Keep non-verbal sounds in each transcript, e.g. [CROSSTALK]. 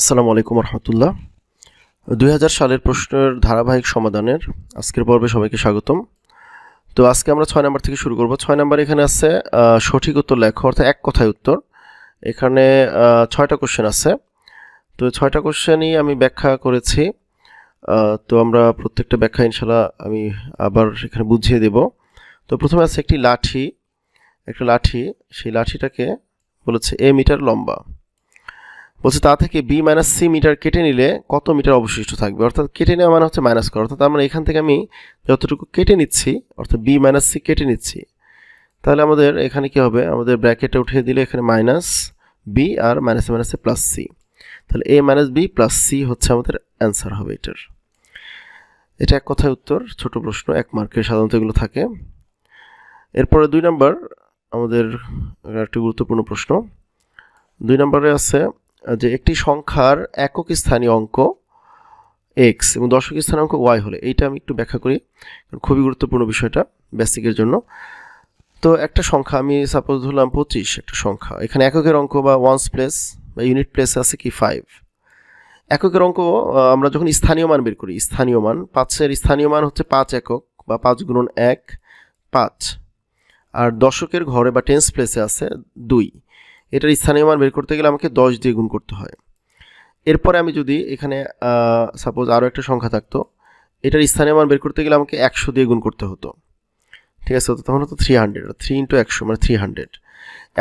আসসালামু আলাইকুম রহমতুল্লাহ। দুই হাজার সালের প্রশ্নের ধারাবাহিক সমাধানের আজকের পর্বে সবাইকে স্বাগতম। তো আজকে আমরা ছয় নাম্বার থেকে শুরু করব। ছয় নাম্বার এখানে আছে সঠিক উত্তর লেখো, অর্থাৎ এক কথায় উত্তর। এখানে ছয়টা কোশ্চেন আছে। তো ছয়টা কোশ্চেনই আমি ব্যাখ্যা করেছি। তো আমরা প্রত্যেকটা ব্যাখ্যা ইনশাল্লাহ আমি আবার এখানে বুঝিয়ে দেব। তো প্রথমে আছে একটি লাঠি। একটা লাঠি, সেই লাঠিটাকে বলেছে এ মিটার লম্বা। বলছে, তা থেকে বি মাইনাস সি মিটার কেটে নিলে কত মিটার অবশিষ্ট থাকবে? অর্থাৎ কেটে নেওয়া মানে হচ্ছে মাইনাস করা। অর্থাৎ আমরা এখান থেকে আমি যতটুকু কেটে নিচ্ছি, অর্থাৎ বি মাইনাস সি কেটে নিচ্ছি, তাহলে আমাদের এখানে কি হবে? আমাদের ব্র্যাকেটে উঠিয়ে দিলে এখানে মাইনাস বি আর মাইনাসে মাইনাসে প্লাস সি তাহলে A minus B plus C হচ্ছে আমাদের অ্যান্সার হবে এটার। এটা এক কথায় উত্তর, ছোট প্রশ্ন, এক মার্কের সাধারণত এগুলো থাকে। এরপরে দুই নাম্বার আমাদের একটি গুরুত্বপূর্ণ প্রশ্ন। দুই নম্বরে আছে যে একটি সংখ্যার একক স্থানীয় অঙ্ক এক্স এবং দশক স্থানীয় অঙ্ক ওয়াই হলে, এইটা আমি একটু ব্যাখ্যা করি খুবই গুরুত্বপূর্ণ বিষয়টা বেসিকের জন্য। তো একটা সংখ্যা, আমি সাপোজ ধরলাম পঁচিশ, একটা সংখ্যা। এখানে এককের অঙ্ক বা ওয়ান্স প্লেস বা ইউনিট প্লেস আছে কি? ফাইভ এককের অঙ্ক আমরা যখন স্থানীয় মান বের করি, স্থানীয় মান, পাঁচের স্থানীয় মান হচ্ছে পাঁচ একক বা পাঁচ গুণন এক, পাঁচ। আর দশকের ঘরে বা টেন্স প্লেসে আছে দুই। এটার স্থানীয় মান বের করতে গেলে আমাকে দশ দিয়ে গুণ করতে হয়। এরপরে আমি যদি এখানে সাপোজ আরও একটা সংখ্যা থাকতো, এটার স্থানীয় মান বের করতে গেলে আমাকে একশো দিয়ে গুণ করতে হতো। ঠিক আছে তখন হতো থ্রি হান্ড্রেড থ্রি ইন্টু একশো মানে থ্রি হান্ড্রেড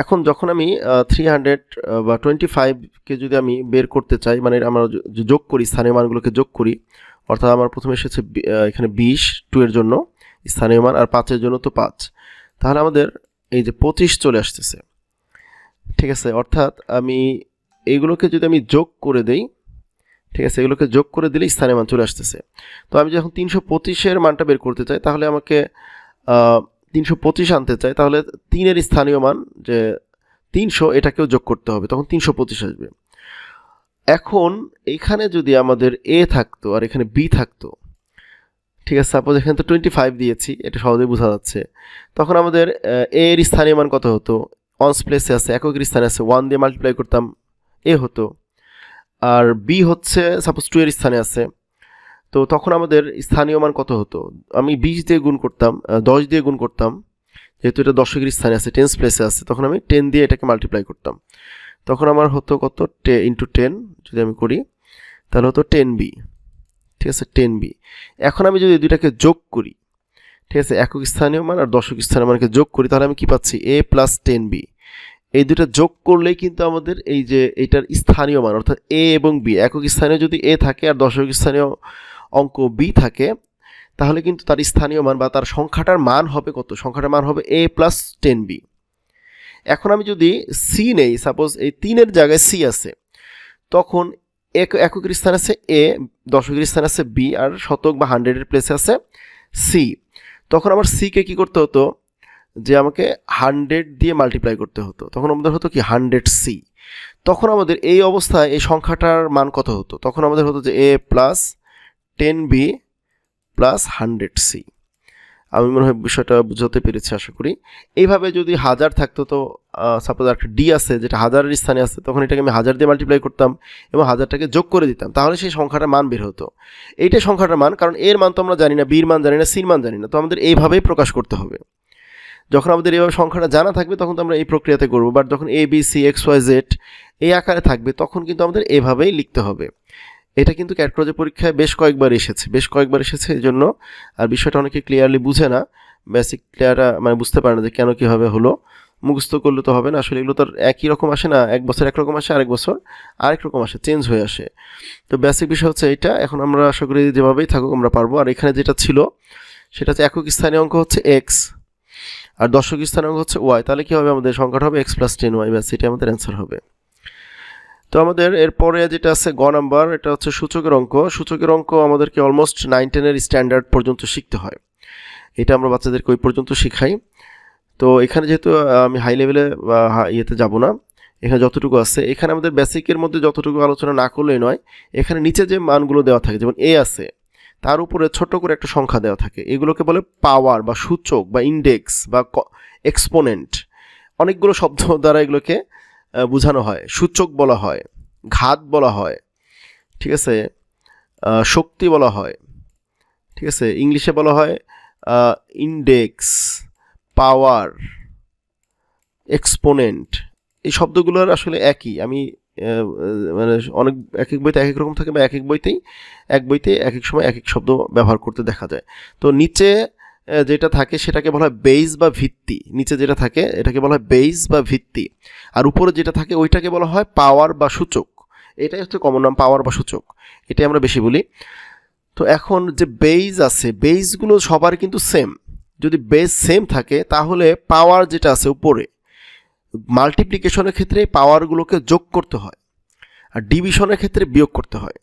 এখন যখন আমি থ্রি হান্ড্রেড বা টোয়েন্টি ফাইভকে যদি আমি বের করতে চাই মানে আমরা যোগ করি, স্থানীয় মানগুলোকে যোগ করি, অর্থাৎ আমার প্রথমে এসেছে এখানে বিশ টু এর জন্য স্থানীয় মান, আর পাঁচের জন্য তো পাঁচ। তাহলে আমাদের এই যে পঁচিশ চলে আসতেছে। ঠিক আছে, অর্থাৎ আমি এইগুলোকে যদি আমি যোগ করে দেই, ঠিক আছে, এগুলোকে যোগ করে দিলে স্থানীয় মান চলে আসতেছে। তো আমি যখন তিনশো পঁচিশের মানটা বের করতে চাই, তাহলে আমাকে তিনশো পঁচিশ আনতে চাই, তাহলে তিনের স্থানীয় মান যে তিনশো, এটাকেও যোগ করতে হবে, তখন তিনশো পঁচিশ আসবে। এখন এখানে যদি আমাদের এ থাকতো আর এখানে বি থাকতো, ঠিক আছে সাপোজ এখানে তো টোয়েন্টি ফাইভ দিয়েছি, এটা সহজেই বোঝা যাচ্ছে, তখন আমাদের, এ, এর স্থানীয় মান কত হতো? অনস প্লেসে আছে এককের স্থানে আছে ওয়ান দিয়ে মাল্টিপ্লাই করতাম, এ হতো। আর বি হচ্ছে সাপোজ টু এর স্থানে আছে, তো তখন আমাদের স্থানীয় মান কত হতো? আমি বিশ দিয়ে গুণ করতাম দশ দিয়ে গুণ করতাম, যেহেতু এটা দশকের স্থানে আছে টেন্স প্লেসে আছে, তখন আমি টেন দিয়ে এটাকে মাল্টিপ্লাই করতাম। তখন আমার হতো কত? টে ইন্টু টেন যদি আমি করি, তাহলে হতো টেন বি ঠিক আছে টেন বি এখন আমি যদি দুইটাকে যোগ করি, ঠিক আছে, একক স্থানীয় মান আর দশক স্থানীয় মানকে যোগ করি, তাহলে আমি কি পাচ্ছি? এ প্লাস টেন বি এই দুটো যোগ করলেই কিন্তু আমাদের এই যে এইটার স্থানীয় মান, অর্থাৎ এ এবং বি একক স্থানীয় যদি এ থাকে আর দশক স্থানীয় অঙ্ক বি থাকে, তাহলে কিন্তু তার স্থানীয় মান বা তার সংখ্যাটার মান হবে কত? সংখ্যাটার মান হবে এ প্লাস টেন বি এখন আমি যদি সি নেই সাপোজ এই তিনের জায়গায় সি আছে, তখন এক এককের স্থান আছে এ দশকের স্থান আছে বি আর শতক বা হান্ড্রেডের প্লেসে আছে সি তখন আমার সিকে কি করতে হতো? যে আমাকে হান্ড্রেড দিয়ে মাল্টিপ্লাই করতে হতো। তখন আমাদের হতো কি হান্ড্রেড সি তখন আমাদের এই অবস্থায় এই সংখ্যাটার মান কত হতো? তখন আমাদের হতো যে A plus ten B plus hundred C আমি মনে হয় বিষয়টা বুঝাতে পেরেছি, আশা করি। এইভাবে যদি হাজার থাকতো তো সাপোজ একটা ডি আছে, যেটা হাজারের স্থানে আছে, তখন এটাকে আমি হাজার দিয়ে মাল্টিপ্লাই করতাম এবং হাজারটাকে যোগ করে দিতাম। তাহলে সেই সংখ্যাটার মান বের হতো। এইটাই সংখ্যাটার মান, কারণ এর মান তো আমরা জানি না বির মান জানি না সির মান জানি না। তো আমাদের এইভাবেই প্রকাশ করতে হবে। যখন আমাদের এইভাবে সংখ্যাটা জানা থাকবে, তখন তো আমরা এই প্রক্রিয়াতে করব। বাট যখন A B C X Y Z এই আকারে থাকবে, তখন কিন্তু আমাদের এভাবেই লিখতে হবে। এটা কিন্তু ক্যাটক্রজের পরীক্ষায় বেশ কয়েকবার এসেছে। বেশ কয়েকবার এসেছে এই জন্য। আর বিষয়টা অনেকে ক্লিয়ারলি বুঝে না। বেসিক ক্লিয়ার মানে বুঝতে পারে না যে কেন কীভাবে হলো। মুখস্থ করলে তো হবে না। আসলে এগুলো তো একই রকম আসে না। এক বছর একরকম আসে, আরেক বছর আরেক রকম আসে। চেঞ্জ হয়ে আসে। তো বেসিক বিষয় হচ্ছে এটা এখন আমরা আশা করি যেভাবেই থাকুক আমরা পারব। আর এখানে যেটা ছিল, সেটা হচ্ছে একক স্থানীয় অঙ্ক হচ্ছে এক্স আর দশক স্থানীয় অঙ্ক হচ্ছে ওয়াই তাহলে কী হবে? আমাদের সংখ্যাটা হবে এক্স প্লাস টেন ওয়াই ব্যাস, এটাই আমাদের অ্যান্সার হবে। তো আমাদের এরপরে যেটা আছে গ নাম্বার, এটা হচ্ছে সূচকের অঙ্ক। সূচকের অঙ্ক আমাদেরকে অলমোস্ট নাইন টেনের স্ট্যান্ডার্ড পর্যন্ত শিখতে হয়। এটা আমরা বাচ্চাদেরকে ওই পর্যন্ত শিখাই। তো এখানে যেহেতু আমি হাই লেভেলে ইয়েতে যাব না, এখানে যতটুকু আছে, এখানে আমাদের বেসিকের মধ্যে যতটুকু আলোচনা না করলেই নয়, এখানে নিচে যে মানগুলো দেওয়া থাকে, যেমন এ আছে তার উপরে ছোট করে একটা সংখ্যা দেওয়া থাকে। এগুলোকে বলে পাওয়ার বা সূচক বা ইন্ডেক্স বা এক্সপোনেন্ট অনেকগুলো শব্দ দ্বারা এগুলোকে বোঝানো হয়। সূচক বলা হয়, ঘাত বলা হয়, ঠিক আছে? শক্তি বলা হয়, ঠিক আছে? ইংলিশে বলা হয় ইন্ডেক্স পাওয়ার এক্সপোনেন্ট এই শব্দগুলোর আসলে একই। আমি মানে অনেক এক এক বইতে এক এক রকম থাকে বা এক এক বইতেই, এক বইতে এক এক সময় এক এক শব্দ ব্যবহার করতে দেখা যায়। তো নিচে যেটা থাকে সেটাকে বলা হয় বেইস বা ভিত্তি। নিচে যেটা থাকে এটাকে বলা হয় বেইস বা ভিত্তি। আর উপরে যেটা থাকে ওইটাকে বলা হয় পাওয়ার বা সূচক। এটাই হচ্ছে কমন নাম পাওয়ার বা সূচক। এটাই আমরা বেশি বলি। তো এখন যে বেইজ আছে, বেইজগুলো সবার কিন্তু সেম যদি বেস সেম থাকে, তাহলে পাওয়ার যেটা আছে উপরে। মাল্টিপ্লিকেশনের ক্ষেত্রে পাওয়ারগুলোকে যোগ করতে হয় আর ডিভিশনের ক্ষেত্রে বিয়োগ করতে হয়।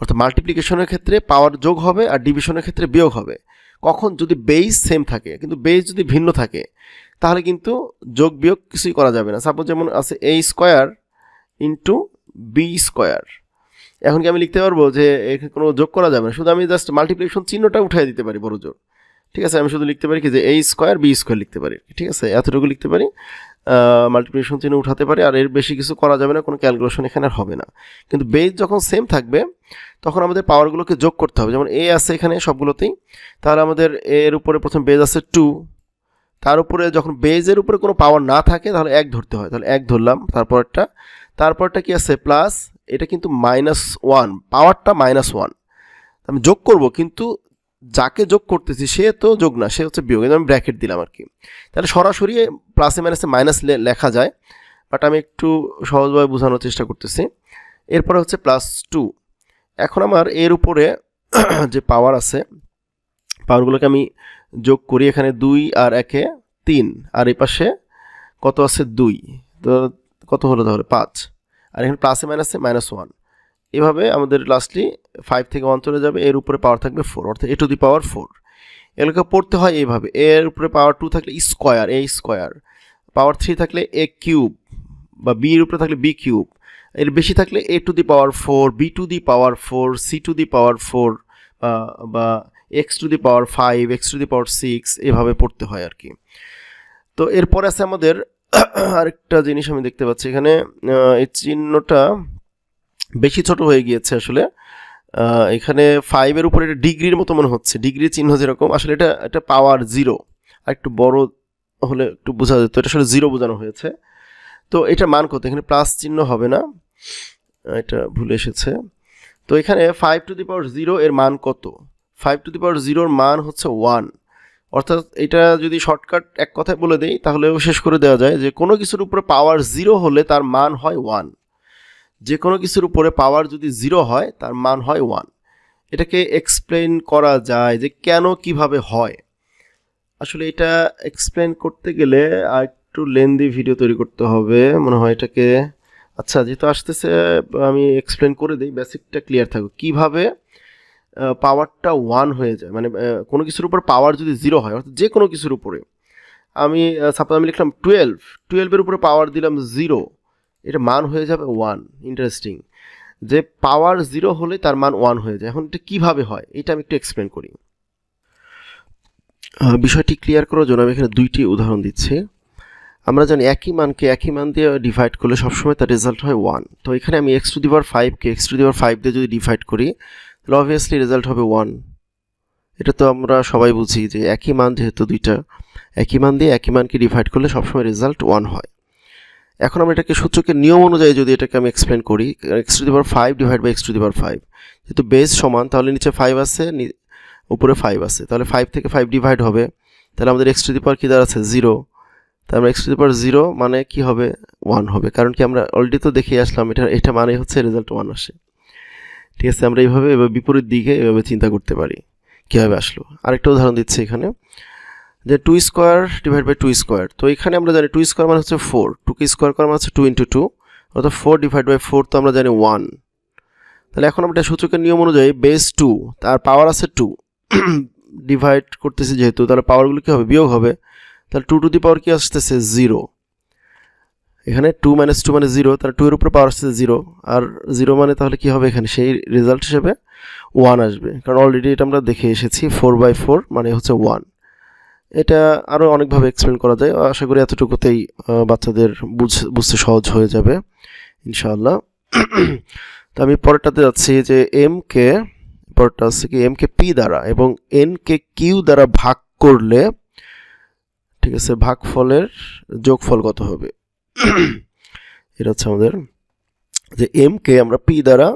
অর্থাৎ মাল্টিপ্লিকেশনের ক্ষেত্রে পাওয়ার যোগ হবে আর ডিভিশনের ক্ষেত্রে বিয়োগ হবে। কখন? যদি বেইস সেম থাকে, কিন্তু বেইস যদি ভিন্ন থাকে, তাহলে কিন্তু যোগ বিয়োগ কিছুই করা যাবে না। সাপোজ যেমন আছে A square into B square এখন কি আমি লিখতে পারব যে এখানে কোনো যোগ করা যাবে না? শুধু আমি জাস্ট মাল্টিপ্লিকেশন চিহ্নটা উঠাই দিতে পারি বড় জোর। ঠিক আছে, আমি শুধু লিখতে পারি কি যে এ স্কোয়ার বি স্কোয়ার লিখতে পারি, ঠিক আছে? এতটুকু লিখতে পারি। মাল্টিপ্লিকেশন চিহ্ন উঠাতে পারি, আর এর বেশি কিছু করা যাবে না, কোনো ক্যালকুলেশন এখানে আর হবে না। কিন্তু বেস যখন সেম থাকবে, তখন আমাদের পাওয়ারগুলোকে যোগ করতে হবে। যেমন এ আছে এখানে সবগুলোতেই, তাহলে আমাদের এর উপরে প্রথম বেজ আছে টু তার উপরে যখন বেজের উপরে কোনো পাওয়ার না থাকে, তাহলে এক ধরতে হয়। তাহলে এক ধরলাম, তারপরটা তারপরটা কি আছে? প্লাস এটা কিন্তু মাইনাস ওয়ান পাওয়ারটা মাইনাস ওয়ান আমি যোগ করব, কিন্তু যাকে যোগ করতেছি, সে তো যোগ না, সে হচ্ছে বিয়োগ। আমি ব্র্যাকেট দিলাম আর কি। তাহলে সরাসরি প্লাসে মাইনাসে মাইনাস লেখা যায় বাট আমি একটু সহজভাবে বোঝানোর চেষ্টা করতেছি। এরপরে হচ্ছে প্লাস টু এখন আমার এর উপরে [CLEARS THROAT] যে পাওয়ার আছে পাওয়ারগুলোকে আমি যোগ করি এখানে দুই আর একে তিন। আর এই পাশে কত আছে দুই? তো কত হলো তাহলে? পাঁচ। আর এখানে প্লাসে মাইনাসে মাইনাস ওয়ান এভাবে আমাদের লাস্টলি ফাইভ থেকে ওয়ান চলে যাবে, এর উপরে পাওয়ার থাকবে ফোর অর্থাৎ এ টু দি পাওয়ার ফোর এগুলোকে পড়তে হয় এইভাবে এর উপরে পাওয়ার টু থাকলে square A square power three থাকলে এ কিউব বা বির উপরে থাকলে বি কিউব এর বেশি থাকলে A to the power four B to the power four C to the power four বা X to the power five X to the power six এভাবে পড়তে হয় আর কি। তো এরপরে আছে আমাদের [CLEARS THROAT] আরেকটা জিনিস আমি দেখতে পাচ্ছি এখানে এই চিহ্নটা বেশি ছোট হয়ে গিয়েছে আসলে। এখানে ফাইভের উপরে এটা ডিগ্রির মতো মনে হচ্ছে। ডিগ্রি চিহ্ন যেরকম, আসলে এটা এটা পাওয়ার জিরো আর একটু বড় হলে একটু বোঝা যেত, এটা আসলে জিরো বোঝানো হয়েছে। তো এটা মান কত? এখানে প্লাস চিহ্ন হবে না। এটা ভুলে এসেছে। তো এখানে five to the power zero এর মান কত? ফাইভ টু দি পাওয়ার জিরোর মান হচ্ছে ওয়ান অর্থাৎ এটা যদি শর্টকাট এক কথায় বলে দেই, তাহলেও শেষ করে দেওয়া যায় যে কোনো কিছুর উপরে পাওয়ার জিরো হলে তার মান হয় ওয়ান যে কোনো কিছুর উপরে পাওয়ার যদি জিরো হয়, তার মান হয় ওয়ান এটাকে এক্সপ্লেন করা যায় যে কেন কীভাবে হয়। আসলে এটা এক্সপ্লেন করতে গেলে আর একটু লেন্দি ভিডিও তৈরি করতে হবে। মনে হয় এটাকে আচ্ছা যেহেতু আসতেছে, আমি এক্সপ্লেন করে দিই বেসিকটা ক্লিয়ার থাকুক। কীভাবে পাওয়ারটা ওয়ান হয়ে যায়? মানে কোনো কিছুর উপর পাওয়ার যদি জিরো হয়, অর্থাৎ যে কোনো কিছুর উপরে। আমি সাপোজ আমি লিখলাম টুয়েলভ টুয়েলভের উপরে পাওয়ার দিলাম জিরো এটা মান হয়ে যাবে ওয়ান ইন্টারেস্টিং যে পাওয়ার জিরো হলে তার মান ওয়ান হয়ে যায়। এখন এটা কীভাবে হয়, এটা আমি একটু এক্সপ্লেন করি। বিষয়টি ক্লিয়ার করার জন্য আমি এখানে দুইটি উদাহরণ দিচ্ছি। আমরা জানি একই মানকে একই মান দিয়ে ডিভাইড করলে সবসময় তার রেজাল্ট হয় ওয়ান তো এখানে আমি x to the power ফাইভকে X to the power five দিয়ে যদি ডিভাইড করি, তাহলে অবভিয়াসলি রেজাল্ট হবে ওয়ান এটা তো আমরা সবাই বুঝি যে একই মান যেহেতু দুইটা, একই মান দিয়ে একই মানকে ডিভাইড করলে সবসময় রেজাল্ট ওয়ান হয়। এখন আমরা এটাকে সূচকের নিয়ম অনুযায়ী যদি এটাকে আমি এক্সপ্লেন করি X to the power five divide by X to the power five যেহেতু বেস সমান, তাহলে নিচে ফাইভ আছে উপরে ফাইভ আছে। তাহলে ফাইভ থেকে ফাইভ ডিভাইড হবে, তাহলে আমাদের এক্স টু দি পাওয়ার কী দাঁড়াচ্ছে? জিরো তার মানে X to the power zero মানে কি হবে? ওয়ান হবে। কারণ কি আমরা অলরেডি তো দেখে আসলাম, এটা এটা মানে হচ্ছে রেজাল্ট ওয়ান আসে। ঠিক আছে, আমরা এইভাবে এভাবে বিপরীত দিকে এভাবে চিন্তা করতে পারি। কীভাবে আসলো? আরেকটা উদাহরণ দিচ্ছি এখানে। যে two square divide by two square তো এখানে আমরা জানি টু স্কোয়ার মানে হচ্ছে ফোর টুকে স্কোয়ার করা মানে হচ্ছে টু ইন্টু টু অর্থাৎ ফোর ডিভাইড বাই ফোর তো আমরা জানি ওয়ান তাহলে এখন আমরা সূচকের নিয়ম অনুযায়ী বেস টু তার পাওয়ার আছে টু ডিভাইড [COUGHS] করতেছি যেহেতু, তাহলে পাওয়ারগুলো কী হবে? বিয়োগ হবে। তাহলে টু টু দি পাওয়ার কি আসতেছে? জিরো এখানে টু মাইনাস টু মানে জিরো তাহলে টু এর উপরে পাওয়ার আসতেছে জিরো আর জিরো মানে তাহলে কি হবে এখানে? সেই রেজাল্ট হিসেবে ওয়ান আসবে। কারণ অলরেডি এটা আমরা দেখে এসেছি ফোর বাই ফোর মানে হচ্ছে ওয়ান এটা আরও অনেকভাবে এক্সপ্লেন করা যায়। আশা করি এতটুকুতেই বাচ্চাদের বুঝ, বুঝতে সহজ হয়ে যাবে, ইনশাআল্লাহ। তো আমি পরেরটাতে যাচ্ছি যে এম কে পরেরটা হচ্ছে কি এম কে পি দ্বারা এবং এন কে কিউ দ্বারা ভাগ করলে, ঠিক আছে, ভাগফলের যোগফল কত হবে? এটা হচ্ছে আমাদের, যে এম কে আমরা পি দ্বারা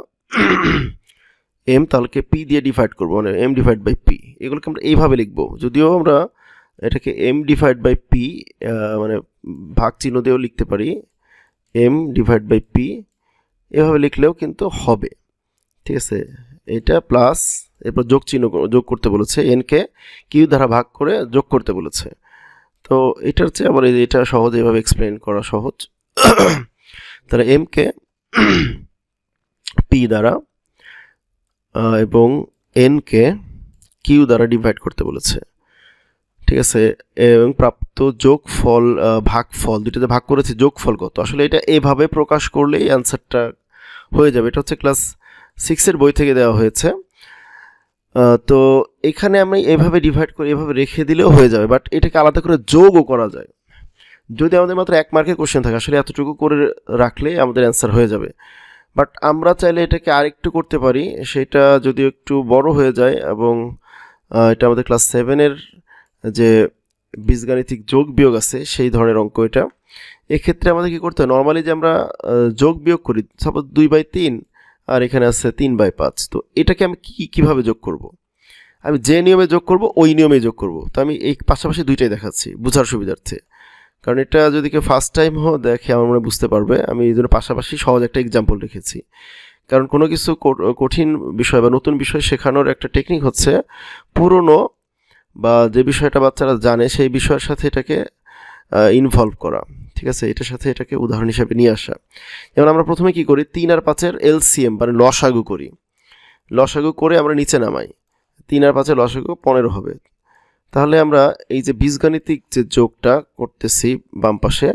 এম তাহলে পি দিয়ে ডিভাইড করব মানে এম ডিভাইড বাই পি এগুলোকে আমরা এইভাবে লিখব। যদিও আমরা এটাকে এম ডিভাইড বাই পি মানে ভাগ চিহ্ন দিয়েও লিখতে পারি। এম ডিভাইড বাই পি এভাবে লিখলেও কিন্তু হবে। ঠিক আছে? এটা প্লাস এরপর যোগ চিহ্ন যোগ করতে বলেছে। এনকে কিউ দ্বারা ভাগ করে যোগ করতে বলেছে। তো এটার চেয়ে আবার এটা সহজ এভাবে এক্সপ্লেন করা সহজ। [COUGHS] তাহলে এমকে পি [COUGHS] দ্বারা এবং এনকে কিউ দ্বারা ডিভাইড করতে বলেছে। ঠিক আছে? এবং প্রাপ্ত যোগফল ভাগফল দুটোতে ভাগ করেছে, যোগফল কত? আসলে এটা এভাবে প্রকাশ করলেই অ্যান্সারটা হয়ে যাবে। এটা হচ্ছে ক্লাস সিক্সের বই থেকে দেওয়া হয়েছে। তো এখানে আমি এভাবে ডিভাইড করে এভাবে রেখে দিলেও হয়ে যাবে বাট এটাকে আলাদা করে যোগও করা যায়। যদি আমাদের মাত্র এক মার্কের কোশ্চেন থাকে, আসলে এতটুকু করে রাখলে আমাদের অ্যান্সার হয়ে যাবে। বাট আমরা চাইলে এটাকে আরেকটু করতে পারি, সেটা যদি একটু বড় হয়ে যায় এবং এটা আমাদের ক্লাস সেভেনের যে বীজগাণিতিক যোগ বিয়োগ আছে, সেই ধরনের অঙ্ক এটা। এক্ষেত্রে আমাদের কি করতে হয়? নর্মালি যে আমরা যোগ বিয়োগ করি সাপোজ দুই বাই তিন, আর এখানে আছে তিন বাই পাঁচ। তো এটাকে আমি কী, কীভাবে যোগ করব। আমি যে নিয়মে যোগ করব, ওই নিয়মে যোগ করব। তো আমি এই পাশাপাশি দুইটাই দেখাচ্ছি, বোঝার সুবিধার্থে। কারণ এটা যদি কেউ ফার্স্ট টাইম হো দেখে আমার মনে বুঝতে পারবে। আমি এই জন্য পাশাপাশি সহজ একটা এক্সাম্পল রেখেছি। কারণ কোনো কিছু কঠিন বিষয় বা নতুন বিষয় শেখানোর একটা টেকনিক হচ্ছে পুরনো বা যে বিষয়টা বাচ্চারা জানে, সেই বিষয়ের সাথে এটাকে ইনভলভ করা, ঠিক আছে? এটার সাথে এটাকে উদাহরণ হিসাবে নিয়ে আসা। যেমন আমরা প্রথমে কি করি? তিন আর পাঁচের এলসিএম মানে লসাগু করি। লসাগু করে আমরা নিচে নামাই। তিন আর পাঁচের লসাগু পনেরো হবে। তাহলে আমরা এই যে বীজগাণিতিক যে যোগটা করতেছি বাম পাশে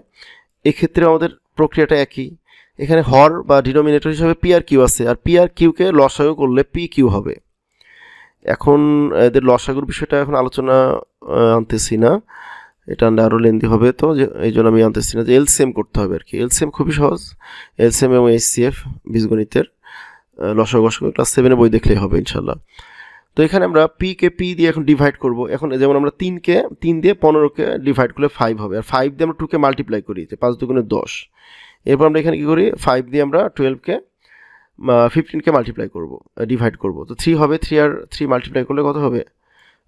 এক্ষেত্রে আমাদের প্রক্রিয়াটা একই। এখানে হর বা ডিনোমিনেটর হিসাবে পি আর কিউ আছে, আর পি আর কিউকে লসাগু করলে পি কিউ হবে। এখন এদের লসাগুর বিষয়টা এখন আলোচনা আনতেছি না। এটা আরও লেন্দি হবে তো এই জন্য আমি আনতেছি না। যে এলসিএম করতে হবে আর কি এলসিএম খুবই সহজ। এলসিএম এবং এইচসিএফ বীজগণিতের লসাগু গসাগু ক্লাস সেভেনে বই দেখলেই হবে ইনশাল্লাহ তো এখানে আমরা পি কে পি দিয়ে এখন ডিভাইড করব। এখন যেমন আমরা তিনকে তিন দিয়ে পনেরোকে ডিভাইড করলে ফাইভ হবে। আর ফাইভ দিয়ে আমরা টুকে মাল্টিপ্লাই করি, যে পাঁচ দুগুণে দশ। এরপর আমরা এখানে কী করি? ফাইভ দিয়ে আমরা টুয়েলভকে ফিফটিনকে মাল্টিপ্লাই করব ডিভাইড করব। তো থ্রি হবে থ্রি আর থ্রি মাল্টিপ্লাই করলে কত হবে?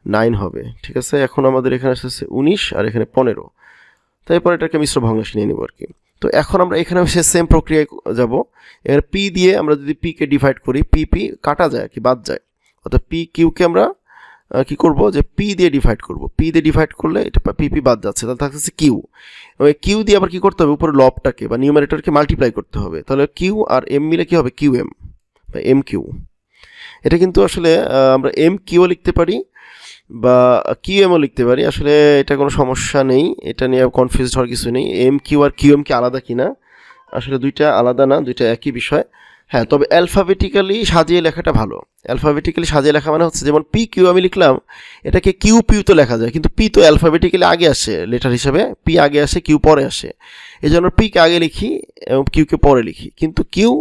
নাইন হবে, ঠিক আছে? এখন আমাদের এখানে আসতেছে উনিশ আর এখানে পনেরো। তো এরপর এটাকে মিশ্র ভগ্নাংশ নিয়ে নেব আর কি তো এখন আমরা এখানে সে সেম প্রক্রিয়ায় যাব। এবার পি দিয়ে আমরা যদি পিকে ডিভাইড করি পি পি কাটা যায় কি, বাদ যায়। অর্থাৎ পি কিউকে আমরা কি করব? যে পি দিয়ে ডিভাইড করব। পি দিয়ে ডিভাইড করলে এটা পি পি বাদ যাচ্ছে। তাহলে থাকতেছে কিউ এবং কিউ দিয়ে আবার কি করতে হবে? উপরে লবটাকে বা নিউমারেটরকে মাল্টিপ্লাই করতে হবে। তাহলে কিউ আর এম মিলে কি হবে? কিউ এম বা এম কিউ এটা কিন্তু আসলে আমরা এম কিউ লিখতে পারি বা কিউ এমও লিখতে পারি। আসলে এটা কোনো সমস্যা নেই। এটা নিয়ে কনফিউজ হওয়ার কিছু নেই। এম কিউ আর কিউ এম কি আলাদা কিনা? আসলে দুইটা আলাদা না, দুইটা একই বিষয়। হ্যাঁ তবে অ্যালফাবেটিক্যালি সাজিয়ে লেখাটা ভালো। অ্যালফাবেটিক্যালি সাজিয়ে লেখা মানে হচ্ছে যেমন পি কিউ আমি লিখলাম, এটাকে কিউ পিউ তো লেখা যায়। কিন্তু পি তো অ্যালফাবেটিক্যালি আগে আসে লেটার হিসাবে পি আগে আসে কিউ পরে আসে। এই জন্য পিকে আগে লিখি এবং কিউকে পরে লিখি। কিন্তু Q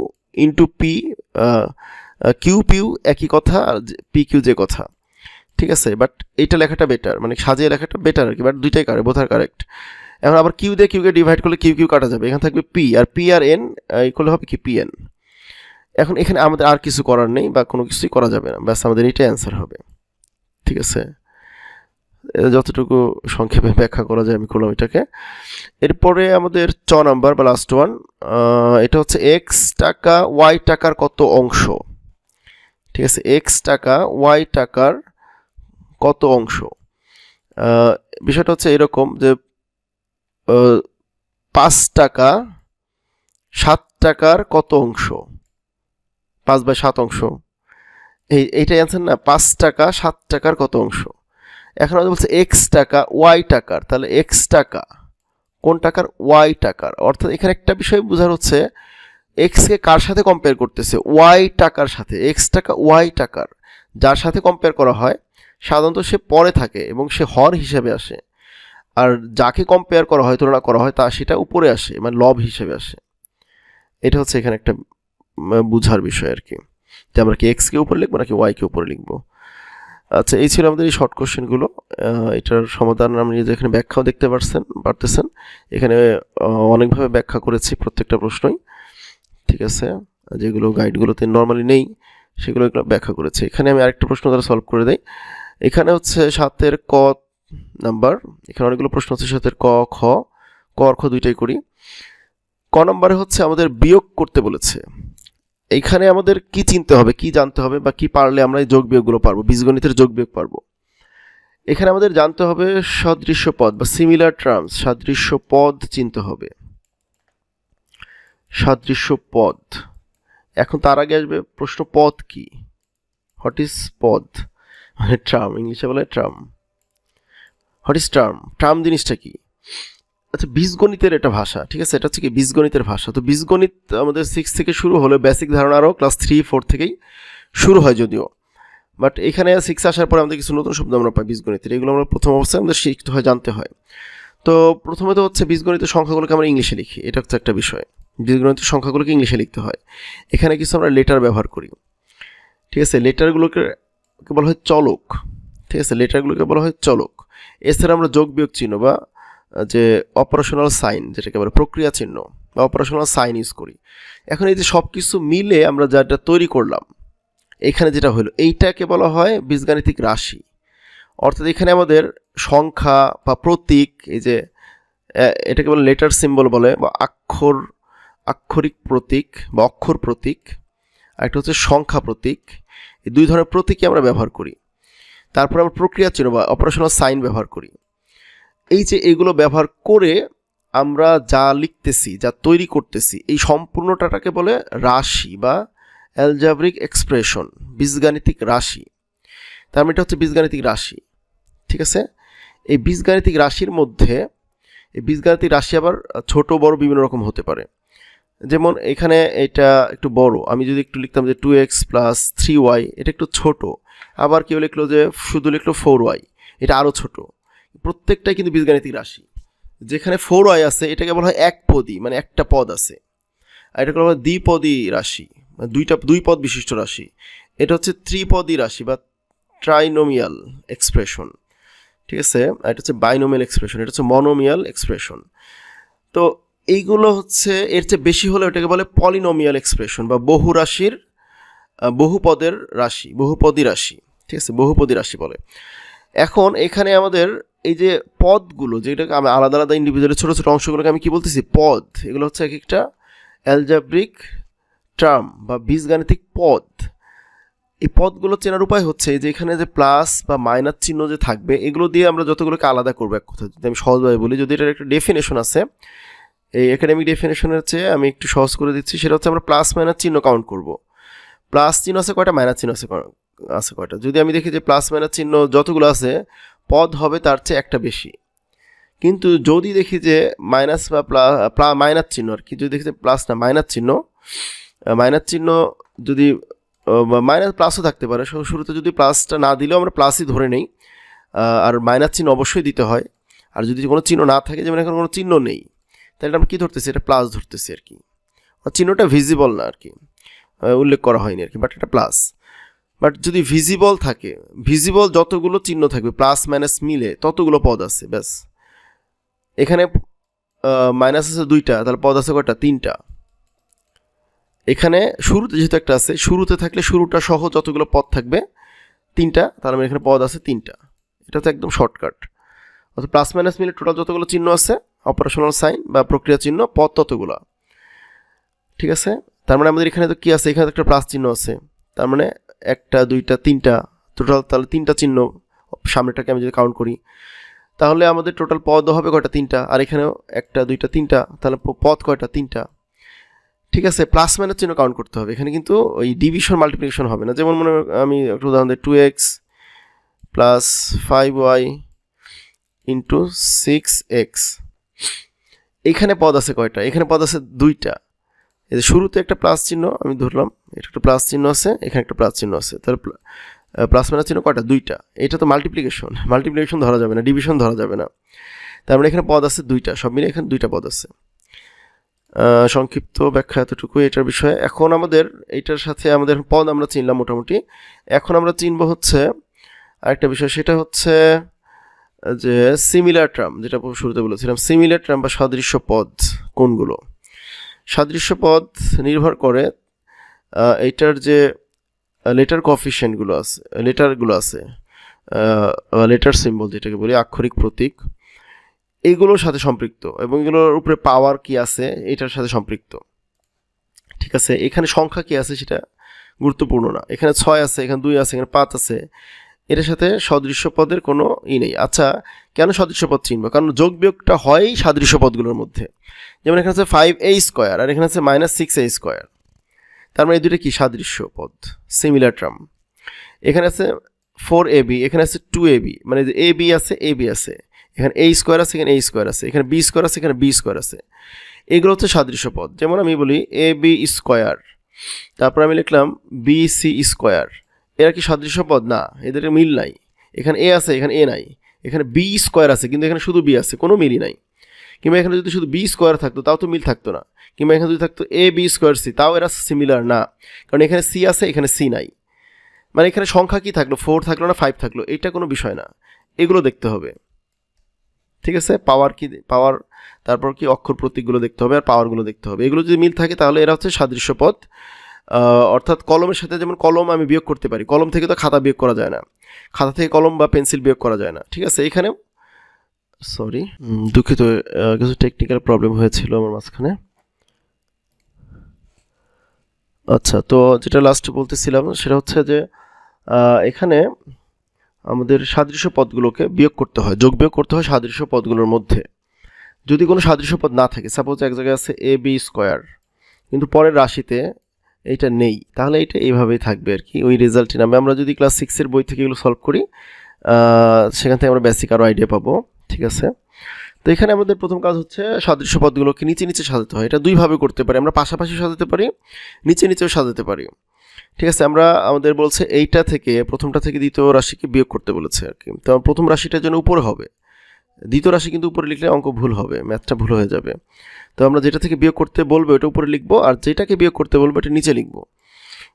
into P Q P একই কথা, আর পি কিউ যে কথা। ঠিক আছে? বাট এইটা লেখাটা বেটার মানে সাজিয়ে লেখাটা বেটার আর কি। বাট দুইটাই কারে বোথার কারেক্ট এখন আবার কিউ দিয়ে কিউকে ডিভাইড করলে কিউ কিউ কাটা যাবে। এখানে থাকবে পি আর পি আর এন করলে হবে কি? পি এন এখন এখানে আমাদের আর কিছু করার নেই বা কোনো কিছুই করা যাবে না। ব্যাস, আমাদের এটাই অ্যান্সার হবে। ঠিক আছে? যতটুকু সংক্ষেপে ব্যাখ্যা করা যায় আমি করলাম এটাকে। এরপরে আমাদের চ নাম্বার বা লাস্ট ওয়ান এটা হচ্ছে এক্স টাকা ওয়াই টাকার কত অংশ? ঠিক আছে? এক্স টাকা ওয়াই টাকার কত অংশ? বিষয়টা হচ্ছে এরকম যে পাঁচ টাকা সাত টাকার কত অংশ? পাঁচ বাই সাত অংশ। এই, এইটাই অ্যান্সার না, পাঁচ টাকা, সাত টাকার কত অংশ? এখন আমাদের বলছে এক্স টাকা ওয়াই টাকার, তাহলে এক্স টাকা, কোন টাকার? ওয়াই টাকার। অর্থাৎ এখানে একটা বিষয় বোঝার হচ্ছে এক্সকে কার সাথে কম্পেয়ার করতেছে? ওয়াই টাকার সাথে এক্স টাকা ওয়াই টাকার। যার সাথে কম্পেয়ার করা হয়, সাধারণত সে পরে থাকে এবং সে হর হিসেবে আসে। আর যাকে কম্পেয়ার করা হয়, তুলনা করা হয়, তা সেটা উপরে আসে মানে লব হিসেবে আসে। এটা হচ্ছে এখানে একটা বুঝার বিষয় আর কি। যে আমরা কি এক্সকে উপরে লিখব নাকি ওয়াইকে উপরে লিখব? আচ্ছা এই ছিল আমাদের এই শর্ট কোশ্চেনগুলো এটার সমাধান আপনি যে এখানে ব্যাখ্যাও দেখতে পারছেন, পারতেছেন, এখানে অনেকভাবে ব্যাখ্যা করেছি প্রত্যেকটা প্রশ্নই। ঠিক আছে? যেগুলো গাইডগুলোতে নর্মালি নেই, সেগুলো এগুলো ব্যাখ্যা করেছে। এখানে আমি আরেকটা প্রশ্ন দ্বারা সলভ করে দেই। এখানে হচ্ছে সাতের ক নাম্বার এখানে অনেকগুলো প্রশ্ন হচ্ছে সাতের ক, খ ক খ দুইটাই করি। ক নম্বরে হচ্ছে আমাদের বিয়োগ করতে বলেছে। এইখানে আমাদের কি চিনতে হবে, কি জানতে হবে বা কি পারলে আমরা এই যোগ বিয়োগগুলো পারব, বীজগণিতের যোগ বিয়োগ পারব? এখানে আমাদের জানতে হবে সদৃশ্য পদ বা সিমিলার টার্মস সাদৃশ্য পদ চিনতে হবে। সাদৃশ্য পদ। এখন তার আগে আসবে প্রশ্ন পদ কি? হোয়াট ইজ পদ? মানে ট্রাম ইংলিশে বলে term what is term term জিনিসটা কি? আচ্ছা বীজগণিতের একটা ভাষা, ঠিক আছে? এটা হচ্ছে কি বীজগণিতের ভাষা। তো বীজগণিত আমাদের সিক্স থেকে শুরু হলে বেসিক ধারণা আরও ক্লাস থ্রি ফোর থেকেই শুরু হয় যদিও। বাট এখানে সিক্স আসার পরে আমাদের কিছু নতুন শব্দ আমরা পাই বীজগণিতের। এগুলো আমরা প্রথম অবস্থায় আমাদের শিখতে হয়, জানতে হয়। তো প্রথমে তো হচ্ছে বীজগণিতের সংখ্যাগুলোকে আমরা ইংলিশে লিখি। এটা হচ্ছে একটা বিষয়। বীজগণিতের সংখ্যাগুলোকে ইংলিশে লিখতে হয়। এখানে কিছু আমরা লেটার ব্যবহার করি। ঠিক আছে? লেটারগুলোকে বলা হয় চলক। ঠিক আছে? লেটারগুলোকে বলা হয় চলক। এছাড়া আমরা যোগ বিয়োগ চিহ্ন বা যে অপারেশনাল সাইন যেটাকে বলে প্রক্রিয়া চিহ্ন, বা অপারেশনাল সাইন ইউজ করি। এখন এই যে সব কিছু মিলে আমরা যেটা তৈরি করলাম, এখানে যেটা হলো, এইটাকে বলা হয় বীজগাণিতিক রাশি। অর্থাৎ এখানে আমাদের সংখ্যা বা প্রতীক, এই যে এটাকে বলে লেটার সিম্বল বলে, বা অক্ষর আক্ষরিক প্রতীক বা অক্ষর প্রতীক, আর একটা হচ্ছে সংখ্যা প্রতীক। এই দুই ধরনের প্রতীকই আমরা ব্যবহার করি। তারপর আমরা প্রক্রিয়া চিহ্ন বা অপারেশনাল সাইন ব্যবহার করি। এই যে এগুলো ব্যবহার করে আমরা যা লিখতেছি, যা তৈরি করতেছি, এই সম্পূর্ণটাকে বলে রাশি বা অ্যালজাব্রিক এক্সপ্রেশন বীজগাণিতিক রাশি। তার মানে হচ্ছে বীজগাণিতিক রাশি, ঠিক আছে? এই বীজগাণিতিক রাশির মধ্যে, এই বীজগাণিতিক রাশি আবার ছোট, বড় বিভিন্ন রকম হতে পারে। যেমন এখানে এটা একটু বড়, আমি যদি একটু লিখতাম যে two X plus three Y এটা একটু ছোট। আবার কেউ লিখলো যে, শুধু লিখলো ফোর ওয়াই এটা আরও ছোট। প্রত্যেকটাই কিন্তু বীজগাণিতিক রাশি। যেখানে ফোর ওয়াই আছে, এটাকে বলা হয় এক পদী মানে একটা পদ আছে। আর এটাকে বলা হয় দ্বিপদী রাশি মানে দুইটা, দুই পদ বিশিষ্ট রাশি। এটা হচ্ছে ত্রিপদী রাশি বা ট্রাইনোমিয়াল এক্সপ্রেশন ঠিক আছে? আর এটা হচ্ছে বাইনোমিয়াল এক্সপ্রেশন এটা হচ্ছে মনোমিয়াল এক্সপ্রেশন তো এইগুলো হচ্ছে, এর চেয়ে বেশি হলে ওটাকে বলে পলিনোমিয়াল এক্সপ্রেশন বা বহু রাশির বহুপদের রাশি, বহুপদী রাশি, ঠিক আছে? বহুপদী রাশি বলে। এখন এখানে আমাদের এই যে পদগুলো, যেটাকে আমি আলাদা আলাদা ইন্ডিভিজুয়ালের ছোটো ছোটো অংশগুলোকে আমি কি বলতেছি? পদ। এগুলো হচ্ছে এক একটা অ্যালজাব্রিক টার্ম বা বীজগাণিতিক পদ। এই পদগুলো চেনার উপায় হচ্ছে যে এখানে যে প্লাস বা মাইনাস চিহ্ন যে থাকবে, এগুলো দিয়ে আমরা যতগুলোকে আলাদা করব এক কথা যদি আমি সহজভাবে বলি, যদি এটার একটা ডেফিনেশন আছে, এই একাডেমিক ডেফিনেশনের চেয়ে আমি একটু সহজ করে দিচ্ছি, সেটা হচ্ছে আমরা প্লাস মাইনাস চিহ্ন কাউন্ট করব। প্লাস চিহ্ন আছে, কয়টা? মাইনাস চিহ্ন আছে আছে কয়টা? যদি আমি দেখি যে প্লাস মাইনাস চিহ্ন যতগুলো আছে, পদ হবে তার চেয়ে একটা বেশি। কিন্তু যদি দেখি যে মাইনাস বা প্লা মাইনাস চিহ্ন আর কি, যদি দেখি যে প্লাস না মাইনাস চিহ্ন মাইনাস চিহ্ন যদি মাইনাস প্লাসও থাকতে পারে। শুরুতে যদি প্লাসটা না দিলেও আমরা প্লাসই ধরে নেই। আর মাইনাস চিহ্ন অবশ্যই দিতে হয়। আর যদি কোনো চিহ্ন না থাকে, যেমন এখন কোনো চিহ্ন নেই, তাহলে আমরা কী ধরতেছি? এটা প্লাস ধরতেছি আর কি। চিহ্নটা ভিজিবল না আর কি। উল্লেখ করা হয়নি আর কি বাট এটা প্লাস বাট যদি ভিজিবল থাকে ভিজিবল যতগুলো চিহ্ন থাকবে প্লাস মাইনাস মিলে ততগুলো পদ আছে, ব্যাস। এখানে মাইনাস আছে দুইটা, তাহলে পদ আছে কয়টা? তিনটা। এখানে শুরুতে যেহেতু একটা আছে, শুরুতে থাকলে শুরুটা সহ যতগুলো পদ থাকবে, তিনটা, তার মানে এখানে পদ আছে তিনটা। এটা তো একদম শর্টকাট অর্থাৎ প্লাস মাইনাস মিলে টোটাল যতগুলো চিহ্ন আছে অপারেশনাল সাইন বা প্রক্রিয়া চিহ্ন, পদ ততগুলো। ঠিক আছে? তার মানে আমাদের এখানে তো কী আছে? এখানে তো একটা প্লাস চিহ্ন আছে। তার মানে একটা, দুইটা, তিনটা টোটাল তাহলে তিনটা চিহ্ন সামনেটাকে আমি যদি কাউন্ট করি, তাহলে আমাদের টোটাল পদ হবে কয়টা? তিনটা। আর এখানেও একটা, দুইটা, তিনটা, তাহলে পদ কয়টা? তিনটা। ঠিক আছে প্লাস মাইনাস চিহ্ন কাউন্ট করতে হবে। এখানে কিন্তু ওই ডিভিশন মাল্টিপ্লিকেশন হবে না। যেমন মনে আমি একটা উদাহরণ দিই two X plus five Y into six X এখানে পদ আছে কয়টা? এখানে পদ আছে দুইটা। এই যে শুরুতে একটা প্লাস চিহ্ন, আমি ধরলাম, এটা একটা প্লাস চিহ্ন আছে, এখানে একটা প্লাস চিহ্ন আছে। তাহলে প্লাস মাইনাস চিহ্ন কয়টা? দুইটা। এটা তো মাল্টিপ্লিকেশন মাল্টিপ্লিকেশন [LAUGHS] ধরা যাবে না ডিভিশন ধরা যাবে না। তার মানে এখানে পদ আছে দুইটা, সব মিলে এখানে দুইটা পদ আছে। সংক্ষিপ্ত ব্যাখ্যা এতটুকু এটার বিষয়ে। এখন আমাদের এটার সাথে আমাদের পদ আমরা চিনলাম মোটামুটি। এখন আমরা চিনব হচ্ছে আরেকটা বিষয়, সেটা হচ্ছে যে সিমিলার ট্রাম যেটা শুরুতে বলেছিলাম সিমিলার ট্রাম বা সাদৃশ্য পদ কোনগুলো? সাদৃশ্য পদ নির্ভর করে আহ, এইটার যে লেটার কফিসিয়েন্টগুলো আছে লেটারগুলো আছে লেটার সিম্বল যেটাকে বলি আক্ষরিক প্রতীক এইগুলোর সাথে সম্পৃক্ত এবং এগুলোর উপরে পাওয়ার কি আছে এটার সাথে সম্পৃক্ত। ঠিক আছে? এখানে সংখ্যা কি আছে সেটা গুরুত্বপূর্ণ না। এখানে ছয় আছে এখানে দুই আছে এখানে পাঁচ আছে। এটার সাথে সদৃশ্য পদের কোনো ই নেই। আচ্ছা কেন সদৃশ্য পদ চিনবো? কারণ যোগ বিয়োগটা হয় সাদৃশ্য পদগুলোর মধ্যে। যেমন এখানে আছে ফাইভ এ স্কোয়ার আর এখানে আছে মাইনাস সিক্স এ স্কোয়ার তার মানে এই দুটো কি? সাদৃশ্য পদ। সিমিলার ট্রাম এখানে আছে ফোর এ বি এখানে আছে টু এ বি মানে এ বি আছে এ বি আছে। এখানে এ স্কোয়ার আছে, এখানে এ স্কোয়ার আছে। এখানে বি স্কোয়ার আছে, এখানে বি স্কোয়ার আছে। এগুলো হচ্ছে সাদৃশ্য পদ। যেমন আমি বলি এ বি স্কোয়ার তারপর আমি লিখলাম বি সি স্কোয়ার এরা কি সাদৃশ্য পদ না এদের মিল নাই। এখানে এ আছে এখানে এ নাই। এখানে বি স্কোয়ার আছে কিন্তু এখানে শুধু বি আছে কোনো মিলই নাই। কিংবা এখানে যদি শুধু বি স্কোয়ার থাকতো তাও তো মিল থাকতো না। কিংবা এখানে যদি থাকতো এ বি স্কোয়ার সি তাও এরা সিমিলার না। কারণ এখানে সি আছে এখানে সি নাই। মানে এখানে সংখ্যা কি থাকল? ফোর থাকল না ফাইভ থাকল? এটা কোনো বিষয় না। এগুলো দেখতে হবে। ঠিক আছে? পাওয়ার কি পাওয়ার তারপর কি অক্ষর প্রতীকগুলো দেখতে হবে আর পাওয়ারগুলো দেখতে হবে। এগুলো যদি মিল থাকে তাহলে এরা হচ্ছে সাদৃশ্য আহ, অর্থাৎ কলমের সাথে যেমন কলম আমি বিয়োগ করতে পারি, কলম থেকে তো খাতা বিয়োগ করা যায় না। খাতা থেকে কলম বা পেন্সিল বিয়োগ করা যায় না, ঠিক আছে? এখানে সরি দুঃখিত কিছু টেকনিক্যাল প্রবলেম হয়েছিল আমার মাঝখানে। আচ্ছা তো যেটা লাস্ট বলতেছিলাম, সেটা হচ্ছে যে এখানে আমাদের সাদৃশ্য পদগুলোকে বিয়োগ করতে হয়, যোগ বিয়োগ করতে হয় সাদৃশ্য পদগুলোর মধ্যে। যদি কোনো সাদৃশ্য পদ না থাকে সাপোজ এক জায়গায় আছে এ বি স্কোয়ার, কিন্তু পরের রাশিতে এইটা নেই। তাহলে এটা এইভাবেই থাকবে আর কি ওই রেজাল্টই নামে আমরা যদি ক্লাস সিক্সের বই থেকে এগুলো সলভ করি সেখান থেকে আমরা বেসিক আরও আইডিয়া পাবো। ঠিক আছে? তো এখানে আমাদের প্রথম কাজ হচ্ছে সাদৃশ্য পদগুলোকে নিচে নিচে সাজাতে হয়। এটা দুইভাবে করতে পারি। আমরা পাশাপাশি সাজাতে পারি, নিচে নিচেও সাজাতে পারি। ঠিক আছে? আমরা আমাদের বলছে এইটা থেকে, প্রথমটা থেকে দ্বিতীয় রাশিকে বিয়োগ করতে বলেছে আর কি তো প্রথম রাশিটা যেন উপরে হবে। দ্বিতীয় রাশি কিন্তু উপরে লিখলে অঙ্ক ভুল হবে ম্যাথটা ভুল হয়ে যাবে। তো আমরা যেটা থেকে বিয়োগ করতে বলব, এটা উপরে লিখব, আর যেটাকে বিয়োগ করতে বলব, এটা নিচে লিখব।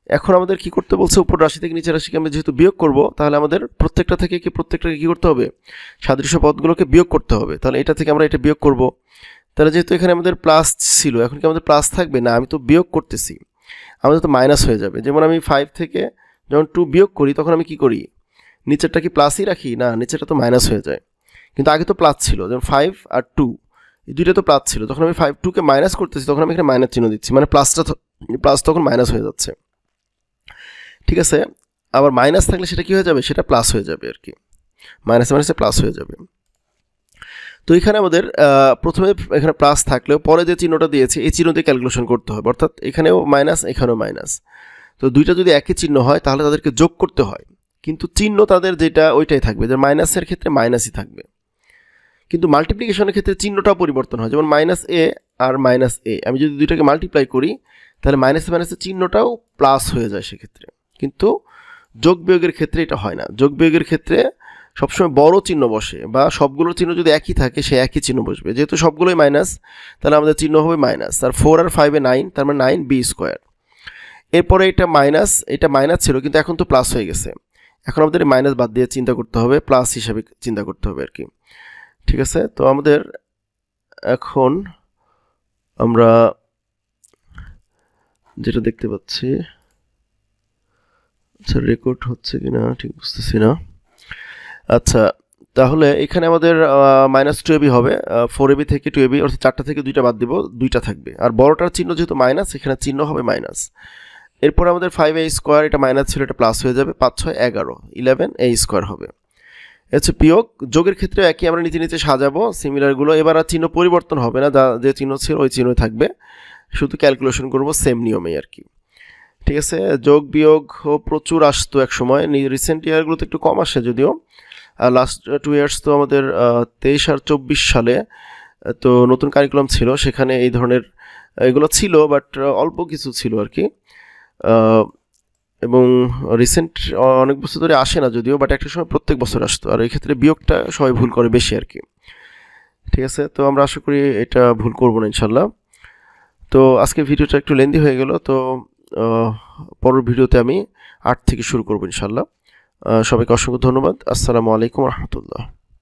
এখন আমাদের কি করতে বলছে উপর রাশি থেকে নিচের রাশিকে আমরা যেহেতু বিয়োগ করব, তাহলে আমাদের প্রত্যেকটা থেকে কি প্রত্যেকটাকে কী করতে হবে? সাদৃশ্য পদগুলোকে বিয়োগ করতে হবে। তাহলে এটা থেকে আমরা এটা বিয়োগ করব। তাহলে যেহেতু এখানে আমাদের প্লাস ছিল, এখন কি আমাদের প্লাস থাকবে? না, আমি তো বিয়োগ করতেছি। আমাদের তো মাইনাস হয়ে যাবে। যেমন আমি ফাইভ থেকে যখন টু বিয়োগ করি, তখন আমি কি করি? নিচেরটা কি প্লাসই রাখি? না, নিচেরটা তো মাইনাস হয়ে যায়। কিন্তু আগে তো প্লাস ছিল, যেমন ফাইভ আর টু এই দুইটা তো প্লাস ছিল। তখন আমি ফাইভ টুকে মাইনাস করতেছি, তখন আমি এখানে মাইনাস চিহ্ন দিচ্ছি মানে প্লাসটা প্লাস তখন মাইনাস হয়ে যাচ্ছে। ঠিক আছে? আবার মাইনাস থাকলে সেটা কি হয়ে যাবে? সেটা প্লাস হয়ে যাবে আর কি। মাইনাসে মাইনাসে প্লাস হয়ে যাবে। তো এখানে আমাদের প্রথমে এখানে প্লাস থাকলেও পরে যে চিহ্নটা দিয়েছে, এই চিহ্ন দিয়ে ক্যালকুলেশন করতে হবে। অর্থাৎ এখানেও মাইনাস এখানেও মাইনাস তো দুইটা যদি একই চিহ্ন হয়, তাহলে তাদেরকে যোগ করতে হয়। কিন্তু চিহ্ন তাদের যেটা, ওইটাই থাকবে। যে মাইনাসের ক্ষেত্রে মাইনাসই থাকবে। কিন্তু মাল্টিপ্লিকেশনের ক্ষেত্রে চিহ্নটাও পরিবর্তন হয়। যেমন মাইনাস এ আর মাইনাস এ আমি যদি দুইটাকে মাল্টিপ্লাই করি, তাহলে মাইনাসে মাইনাসের চিহ্নটাও প্লাস হয়ে যায় সেক্ষেত্রে। কিন্তু যোগ বিয়োগের ক্ষেত্রে এটা হয় না। যোগ বিয়োগের ক্ষেত্রে সবসময় বড় চিহ্ন বসে বা সবগুলোর চিহ্ন যদি একই থাকে, সে একই চিহ্ন বসবে। যেহেতু সবগুলোই মাইনাস তাহলে আমাদের চিহ্ন হবে মাইনাস আর ফোর আর ফাইভে নাইন তার মানে নাইন বি স্কোয়ার এরপরে এটা মাইনাস এটা মাইনাস ছিল, কিন্তু এখন তো প্লাস হয়ে গেছে। এখন আমাদের মাইনাস বাদ দিয়ে চিন্তা করতে হবে প্লাস হিসাবে চিন্তা করতে হবে আর কি। ঠিক আছে? তো আমাদের এখন আমরা যেটা দেখতে পাচ্ছি আচ্ছা রেকর্ড হচ্ছে কিনা? ঠিক বুঝতেছি না। আচ্ছা তাহলে এখানে আমাদের মাইনাস টু এবি হবে। ফোর এবি থেকে টু এবি অর্থাৎ চারটা থেকে দুইটা বাদ দিব, দুইটা থাকবে। আর বড়টার চিহ্ন যেহেতু মাইনাস এখানে চিহ্ন হবে মাইনাস এরপর আমাদের ফাইভ এ স্কোয়ার এটা মাইনাস ছিল, এটা প্লাস হয়ে যাবে। পাঁচ, ছয়, এগারো ইলেভেন এ স্কোয়ার হবে। হচ্ছে বিয়োগ যোগের ক্ষেত্রে একই আমরা নিচে নিচে সাজাবো সিমিলারগুলো এবার আর চিহ্ন পরিবর্তন হবে না, যা যে চিহ্ন ছিল ওই চিহ্নই থাকবে। শুধু ক্যালকুলেশন করব সেম নিয়মেই আর কি। ঠিক আছে? যোগ, বিয়োগ প্রচুর আসতো এক সময় রিসেন্ট ইয়ারগুলোতে একটু কম আসে যদিও। লাস্ট টু ইয়ার্স তো আমাদের তেইশ আর চব্বিশ সালে, তো নতুন কারিকুলাম ছিল, সেখানে এই ধরনের এগুলো ছিল বাট অল্প কিছু ছিল আর কি। এবং রিসেন্ট অনেক বছর ধরে আসে না যদিও বাট একটা সময় প্রত্যেক বছর আসতো। আর এই ক্ষেত্রে বিয়োগটা সবাই ভুল করে বেশি আর কি। ঠিক আছে? তো আমরা আশা করি এটা ভুল করব না ইনশাল্লাহ তো আজকে ভিডিওটা একটু লেন্দি হয়ে গেল। তো পরের ভিডিওতে আমি আট থেকে শুরু করব ইনশাল্লাহ সবাইকে অসংখ্য ধন্যবাদ। আসসালামু আলাইকুম রহমতুল্লাহ।